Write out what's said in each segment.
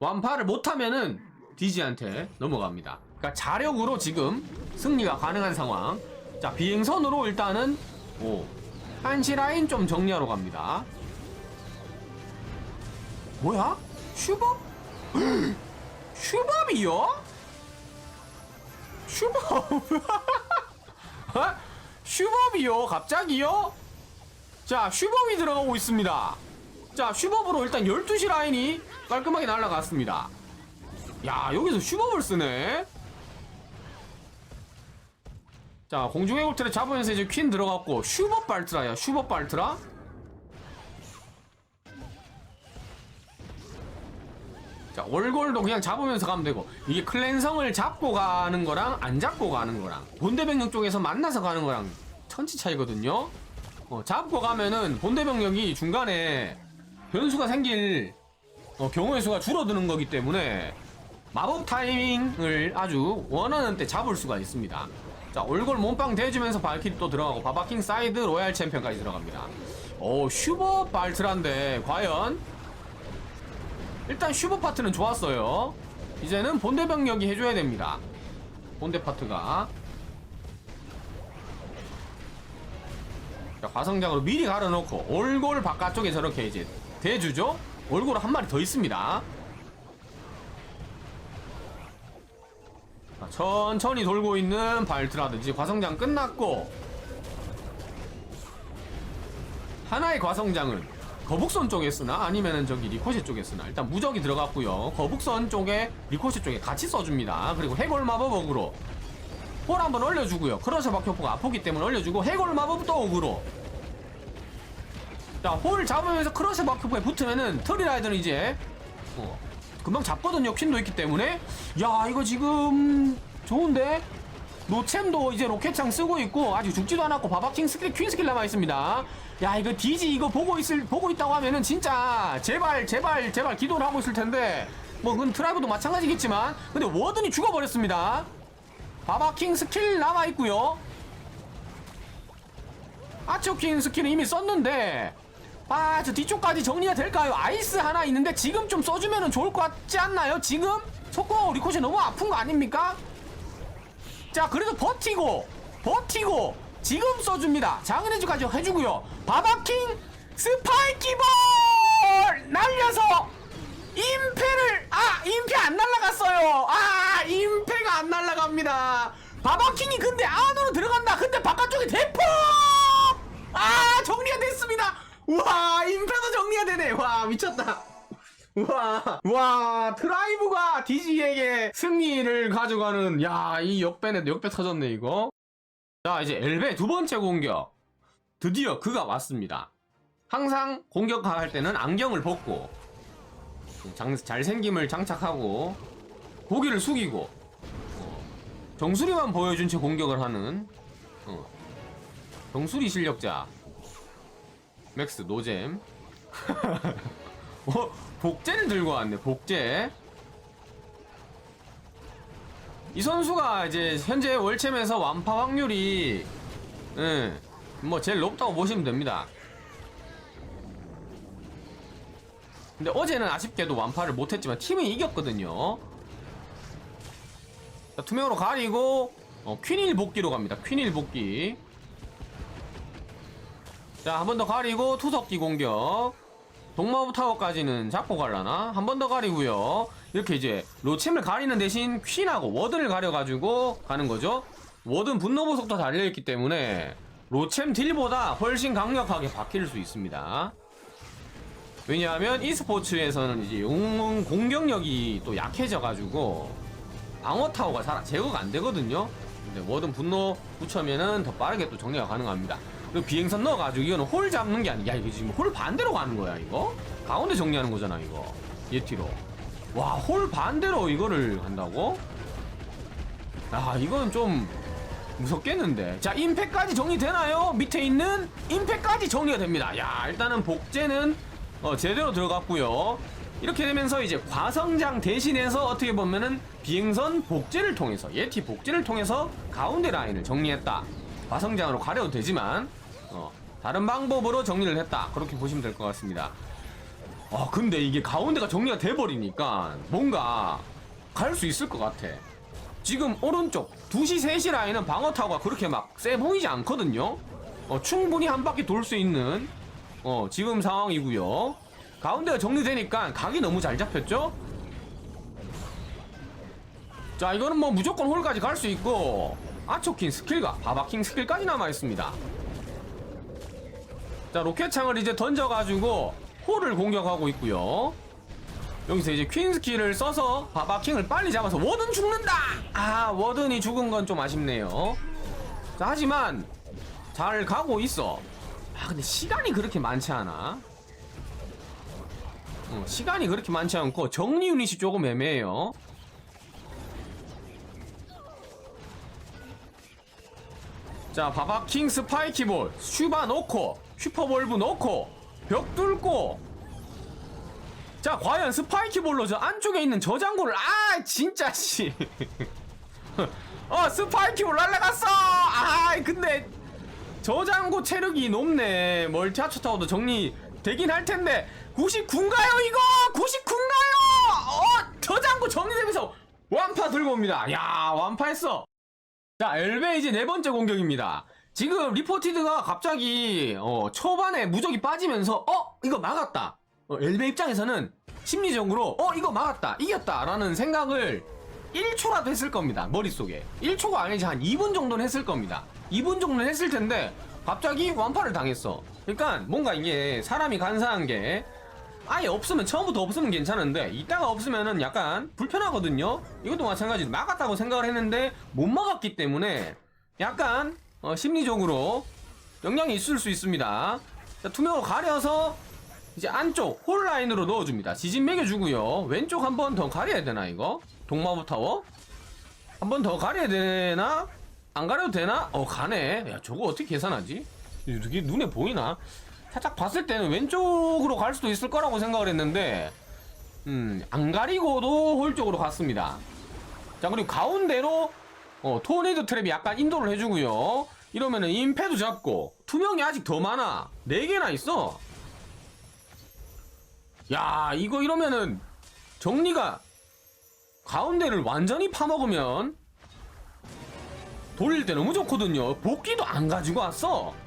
완파를 못하면은 디지한테 넘어갑니다. 그러니까 자력으로 지금 승리가 가능한 상황. 자 비행선으로 일단은 오 한시 라인 좀 정리하러 갑니다. 뭐야? 슈법? 슈법이요? 슈법? 어? 슈법이요? 갑자기요? 자 슈법이 들어가고 있습니다. 자 슈법으로 일단 12시 라인이 깔끔하게 날아갔습니다. 야 여기서 슈법을 쓰네. 자 공중의 골트를 잡으면서 이제 퀸 들어갔고 슈법 발트라. 자 월골도 그냥 잡으면서 가면 되고 이게 클랜성을 잡고 가는 거랑 안 잡고 가는 거랑 본대병력 쪽에서 만나서 가는 거랑 천지 차이거든요. 어, 잡고 가면은 본대병력이 중간에 변수가 생길 어, 경우의 수가 줄어드는 거기 때문에 마법 타이밍을 아주 원하는 때 잡을 수가 있습니다. 자, 올골 몸빵 대주면서 발키리 또 들어가고 바바킹 사이드 로얄 챔피언까지 들어갑니다. 오, 슈퍼 발트란데 과연 일단 슈퍼 파트는 좋았어요. 이제는 본대 병력이 해줘야 됩니다. 본대 파트가 자, 과성장으로 미리 갈아놓고 올골 바깥쪽에 저렇게 이제 대주죠. 올골 한 마리 더 있습니다. 자, 천천히 돌고 있는 발트라든지 과성장 끝났고 하나의 과성장은 거북선 쪽에 쓰나 아니면은 저기 리코시 쪽에 쓰나? 일단 무적이 들어갔고요. 거북선 쪽에 리코시 쪽에 같이 써줍니다. 그리고 해골 마법 어그로. 홀 한번 올려주고요. 크러셔 박효포가 아프기 때문에 올려주고 해골 마법도 어그로 자 홀 잡으면서 크러셔 박효포에 붙으면은 트리라이더는 이제 어, 금방 잡거든요 퀸도 있기 때문에 야 이거 지금 좋은데 노챔도 이제 로켓창 쓰고 있고 아직 죽지도 않았고 바바킹 스킬 퀸 스킬 남아 있습니다. 야 이거 디지 이거 보고 있을 보고 있다고 하면은 진짜 제발 제발 제발 기도를 하고 있을 텐데 뭐 그건 트라이브도 마찬가지겠지만 근데 워든이 죽어버렸습니다. 바바킹 스킬 남아 있고요. 아초킹 스킬은 이미 썼는데 아 저 뒤쪽까지 정리가 될까요? 아이스 하나 있는데 지금 좀 써주면은 좋을 것 같지 않나요? 지금? 속고 리코시 너무 아픈 거 아닙니까? 자 그래도 버티고 버티고 지금 써줍니다. 장은혜주까지 해주고요. 바바킹 스파이키볼! 날려서 임페를 아 임페 안 날라갔어요. 아 임페가 안 날라갑니다. 바바킹이 근데 안으로 들어간다. 근데 바깥쪽에 대포! 아 정리가 됐습니다 우와 임페도 정리가 되네 와 미쳤다 와, 와, 드라이브가 디지에게 승리를 가져가는, 야, 이 역배네, 역배 터졌네, 이거. 자, 이제 엘베 두 번째 공격. 드디어 그가 왔습니다. 항상 공격할 때는 안경을 벗고, 장, 잘생김을 장착하고, 고개를 숙이고, 어, 정수리만 보여준 채 공격을 하는, 어, 정수리 실력자. 맥스, 노잼. 어, 복제를 들고 왔네, 복제. 이 선수가 이제 현재 월챔에서 완파 확률이, 예, 뭐 제일 높다고 보시면 됩니다. 근데 어제는 아쉽게도 완파를 못했지만 팀이 이겼거든요. 자, 투명으로 가리고, 어, 퀸일 복귀로 갑니다. 퀸일 복귀. 자, 한 번 더 가리고 투석기 공격. 동마부 타워까지는 잡고 갈라나? 한 번 더 가리고요. 이렇게 이제 로챔을 가리는 대신 퀸하고 워든을 가려가지고 가는 거죠. 워든 분노 보석도 달려있기 때문에 로챔 딜보다 훨씬 강력하게 바뀔 수 있습니다. 왜냐하면 e스포츠에서는 이제 용 공격력이 또 약해져가지고 방어 타워가 잘 제거가 안 되거든요. 근데 워든 분노 붙여면은 더 빠르게 또 정리가 가능합니다. 그리고 비행선 넣어가지고 이거는 홀 잡는 게 아니야. 이거 지금 홀 반대로 가는 거야, 이거? 가운데 정리하는 거잖아, 이거. 예티로. 와, 홀 반대로 이거를 한다고? 아, 이건 좀 무섭겠는데. 자, 임팩까지 정리되나요? 밑에 있는 임팩까지 정리가 됩니다. 야, 일단은 복제는 어, 제대로 들어갔고요. 이렇게 되면서 이제 과성장 대신해서 어떻게 보면은 비행선 복제를 통해서 예티 복제를 통해서 가운데 라인을 정리했다. 과성장으로 가려도 되지만 어, 다른 방법으로 정리를 했다. 그렇게 보시면 될 것 같습니다. 아 근데 이게 가운데가 정리가 돼버리니까 뭔가 갈 수 있을 것 같아 지금 오른쪽 2시 3시 라인은 방어 타워가 그렇게 막 세 보이지 않거든요 어, 충분히 한 바퀴 돌 수 있는 어, 지금 상황이고요 가운데가 정리되니까 각이 너무 잘 잡혔죠 자 이거는 뭐 무조건 홀까지 갈 수 있고 아초킹 스킬과 바바킹 스킬까지 남아있습니다. 자 로켓창을 이제 던져가지고 홀을 공격하고 있고요. 여기서 이제 퀸 스킬을 써서 바바킹을 빨리 잡아서 워든 죽는다! 아 워든이 죽은 건 좀 아쉽네요. 자 하지만 잘 가고 있어. 아 근데 시간이 그렇게 많지 않아? 어, 시간이 그렇게 많지 않고 정리 유닛이 조금 애매해요 자 바바킹 스파이키볼. 슈바 놓고 슈퍼볼브 놓고 벽 뚫고. 자 과연 스파이키볼로 저 안쪽에 있는 저장고를 아 진짜 씨 어 스파이키볼 날라갔어! 아 근데 저장고 체력이 높네. 멀티 하초 타워도 정리 되긴 할 텐데. 99인가요 이거? 99인가요? 어 저장고 정리되면서 완파 들고 옵니다. 야 완파했어 자, 엘베 이제 네 번째 공격입니다. 지금 리포티드가 갑자기 어, 초반에 무적이 빠지면서 어 이거 막았다. 어, 엘베 입장에서는 심리적으로 어 이거 막았다, 이겼다 라는 생각을 1초라도 했을 겁니다. 머릿속에 1초가 아니지 한 2분 정도는 했을 겁니다. 2분 정도는 했을 텐데 갑자기 완파를 당했어. 그러니까 뭔가 이게 사람이 간사한 게 아예 없으면 처음부터 없으면 괜찮은데 이따가 없으면은 약간 불편하거든요. 이것도 마찬가지로 막았다고 생각을 했는데 못 막았기 때문에 약간 어, 심리적으로 영향이 있을 수 있습니다. 자, 투명으로 가려서 이제 안쪽 홀 라인으로 넣어줍니다. 지진 매겨주고요. 왼쪽 한 번 더 가려야 되나 이거? 동마부 타워? 한 번 더 가려야 되나? 안 가려도 되나? 어 가네. 야 저거 어떻게 계산하지? 이게 눈에 보이나? 살짝 봤을 때는 왼쪽으로 갈 수도 있을 거라고 생각을 했는데 음, 안 가리고도 홀 쪽으로 갔습니다. 자, 그리고 가운데로 어, 토네이도 트랩이 약간 인도를 해주고요. 이러면은 임패도 잡고 투명이 아직 더 많아. 4개나 있어. 야, 이거 이러면은 정리가 가운데를 완전히 파먹으면 돌릴 때 너무 좋거든요. 복귀도 안 가지고 왔어.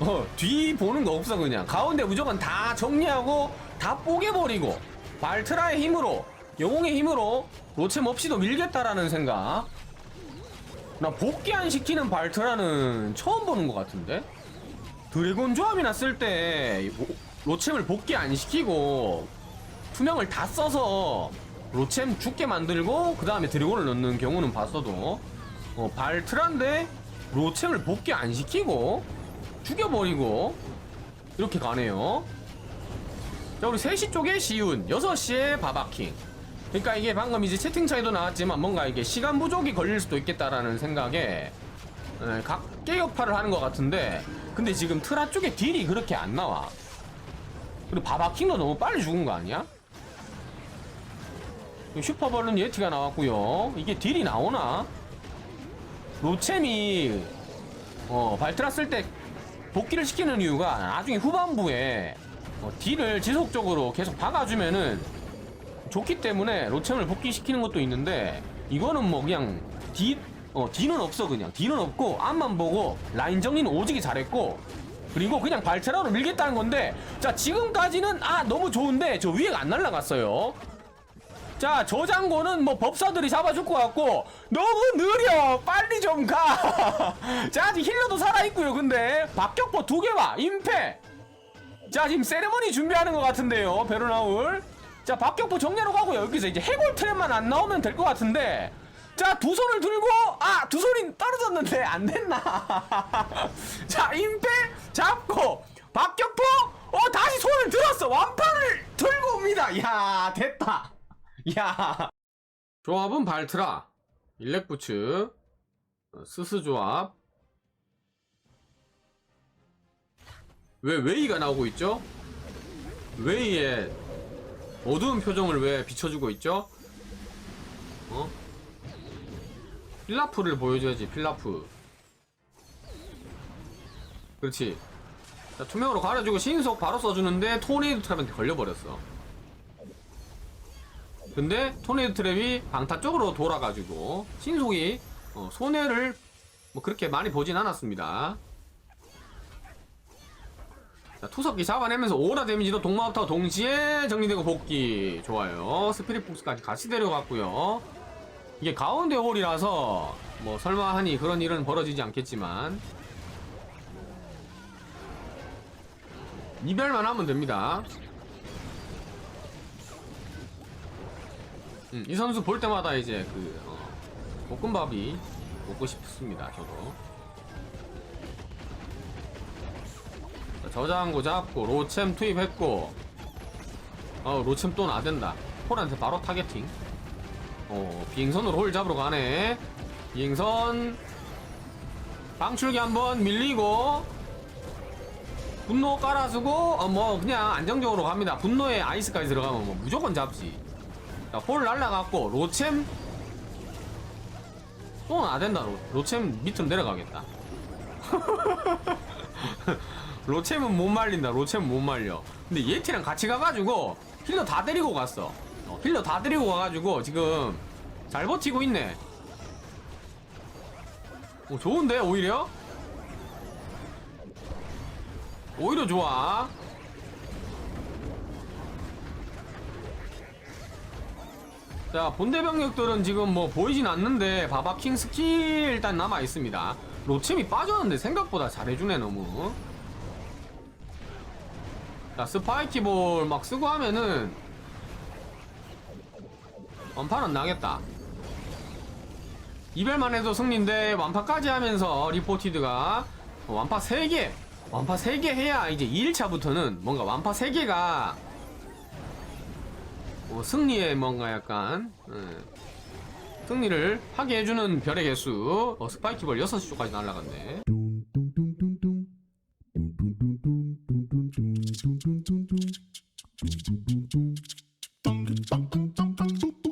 어, 뒤 보는 거 없어 그냥. 가운데 무조건 다 정리하고 다 뽀개버리고 발트라의 힘으로 영웅의 힘으로 로챔 없이도 밀겠다라는 생각. 나 복귀 안 시키는 발트라는 처음 보는 것 같은데? 드래곤 조합이나 쓸 때 로챔을 복귀 안 시키고 투명을 다 써서 로챔 죽게 만들고 그 다음에 드래곤을 넣는 경우는 봤어도 어, 발트란데 로챔을 복귀 안 시키고 죽여버리고 이렇게 가네요 자 우리 3시 쪽에 시운 6시에 바바킹 그러니까 이게 방금 이제 채팅창에도 나왔지만 뭔가 이게 시간 부족이 걸릴 수도 있겠다라는 생각에 에, 각계격파를 하는 것 같은데 근데 지금 트라 쪽에 딜이 그렇게 안 나와 그리고 바바킹도 너무 빨리 죽은 거 아니야? 슈퍼벌룬 예티가 나왔고요 이게 딜이 나오나? 로챔이 어, 발트라 쓸 때 복귀를 시키는 이유가 나중에 후반부에 어, 딜을 지속적으로 계속 박아주면은 좋기 때문에 로챔을 복귀시키는 것도 있는데 이거는 뭐 그냥 D 어 D는 없어 그냥. D는 없고 앞만 보고 라인 정리는 오지게 잘했고 그리고 그냥 발트라로 밀겠다는 건데 자 지금까지는 아 너무 좋은데 저 위에가 안 날라갔어요 자 저 장고는 뭐 법사들이 잡아줄 것 같고 너무 느려. 빨리 좀 가 자 아직 힐러도 살아 있고요 근데. 박격포 두 개와 임패. 자 지금 세레머니 준비하는 것 같은데요 베르나울. 자 박격포 정리하러 가고요. 여기서 이제 해골 트랩만 안 나오면 될 것 같은데. 자 두 손을 들고 아 두 손이 떨어졌는데 안 됐나? 자 임패 잡고 박격포. 어 다시 손을 들었어. 완판을 들고 옵니다. 야 됐다 야 조합은 발트라 일렉부츠 어, 스스 조합 왜 웨이가 나오고 있죠? 웨이의 어두운 표정을 왜 비춰주고 있죠? 어? 필라프를 보여줘야지 필라프 그렇지 자, 투명으로 가려주고 신속 바로 써주는데 토네이도 트랩한테 걸려버렸어. 근데 토네이도 트랩이 방타 쪽으로 돌아가지고 신속이 어, 손해를 뭐 그렇게 많이 보진 않았습니다. 자, 투석기 잡아내면서 오라 데미지도 동마부터 동시에 정리되고 복귀 좋아요. 스피릿 폭스까지 같이 데려갔고요. 이게 가운데 홀이라서 뭐 설마 하니 그런 일은 벌어지지 않겠지만 이별만 하면 됩니다. 음, 이 선수 볼 때마다 이제 그 어, 볶음밥이 먹고 싶습니다. 저도. 자, 저장고 잡고 로챔 투입했고 어 로챔 또 나댄다. 홀한테 바로 타겟팅. 어 비행선으로 홀 잡으러 가네. 비행선 방출기 한번 밀리고 분노 깔아주고 어, 뭐 그냥 안정적으로 갑니다. 분노에 아이스까지 들어가면 뭐 무조건 잡지. 자, 홀 날라갔고 로챔 또 나댄다. 로, 로챔 밑으로 내려가겠다. 로챔은 못 말린다. 로챔은 못 말려. 근데 예티랑 같이 가가지고 힐러 다 데리고 갔어. 어, 힐러 다 데리고 가가지고 지금 잘 버티고 있네. 오, 좋은데 오히려? 오히려 좋아. 자, 본대 병력들은 지금 뭐 보이진 않는데 바바킹 스킬 일단 남아 있습니다. 로챔이 빠졌는데 생각보다 잘해주네 너무. 자, 스파이키볼 막 쓰고 하면은 완파는 나겠다. 이별만 해도 승리인데 완파까지 하면서 리포티드가 완파 3개 완파 3개 해야 이제 2일차부터는 뭔가 완파 3개가 뭐 승리에 뭔가 약간 음, 승리를 하게 해주는 별의 개수 어, 스파이키볼 6시 쪽까지 날라갔네 dum dum